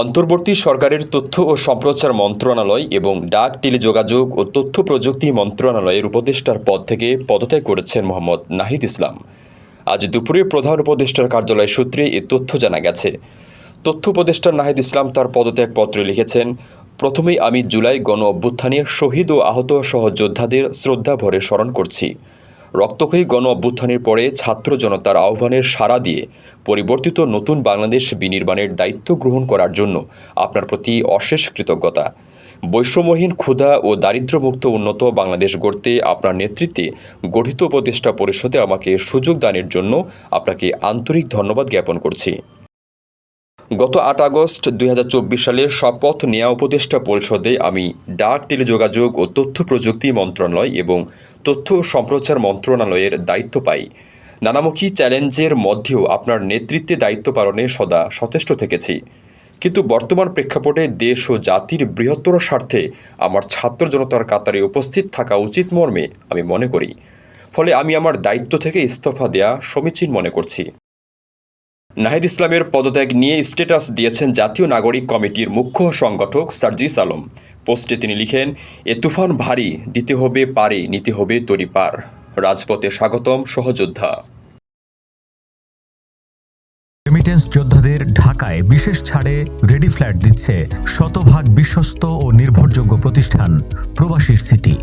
অন্তর্বর্তী সরকারের তথ্য ও সম্প্রচার মন্ত্রণালয় এবং ডাক টেলিযোগাযোগ ও তথ্য প্রযুক্তি মন্ত্রণালয়ের উপদেষ্টার পদ থেকে পদত্যাগ করেছেন মোহাম্মদ নাহিদ ইসলাম। আজ দুপুরে প্রধান উপদেষ্টার কার্যালয় সূত্রে এ তথ্য জানা গেছে। তথ্য উপদেষ্টা নাহিদ ইসলাম তার পদত্যাগ পত্রে লিখেছেন, প্রথমেই আমি জুলাই গণ অভ্যুত্থানে শহীদ ও আহত সহযোদ্ধাদের শ্রদ্ধা ভরে স্মরণ করছি। রক্তক্ষয়ী গণ অভ্যুত্থানের পরে ছাত্র জনতার আহ্বানের সাড়া দিয়ে পরিবর্তিত নতুন বাংলাদেশ বিনির্মাণের দায়িত্ব গ্রহণ করার জন্য আপনার প্রতি অশেষ কৃতজ্ঞতা। বৈষম্যহীন, ক্ষুধা ও দারিদ্র্যমুক্ত উন্নত বাংলাদেশ গড়তে আপনার নেতৃত্বে গঠিত উপদেষ্টা পরিষদে আমাকে সুযোগ দানের জন্য আপনাকে আন্তরিক ধন্যবাদ জ্ঞাপন করছি। গত আট আগস্ট দু হাজার চব্বিশ সালে শপথ নেওয়া উপদেষ্টা পরিষদে আমি ডাক, টেলিযোগাযোগ ও তথ্য প্রযুক্তি মন্ত্রণালয় এবং তথ্য সম্প্রচার মন্ত্রণালয়ের দায়িত্ব পাই। নানামুখী চ্যালেঞ্জের মধ্যেও আপনার নেতৃত্বে দায়িত্ব পালনে সদা সচেষ্ট থেকেছি। কিন্তু বর্তমান প্রেক্ষাপটে দেশ ও জাতির বৃহত্তর স্বার্থে আমার ছাত্র জনতার কাতারে উপস্থিত থাকা উচিত মর্মে আমি মনে করি। ফলে আমি আমার দায়িত্ব থেকে ইস্তফা দেয়া সমীচীন মনে করছি। নাহিদ ইসলামের পদত্যাগ নিয়ে স্ট্যাটাস দিয়েছেন জাতীয় নাগরিক কমিটির মুখ্য সংগঠক সার্জিস আলম। পোস্টে তিনি লিখেন, এ তুফান ভারী, দিতে হবে পারে, নিতে হবে তরি পার। রাজপথে স্বাগতম সহযোদ্ধা। রেমিটেন্স যোদ্ধাদের ঢাকায় বিশেষ ছাড়ে রেডি ফ্ল্যাট দিচ্ছে শতভাগ বিশ্বস্ত ও নির্ভরযোগ্য প্রতিষ্ঠান প্রবাসীর সিটি।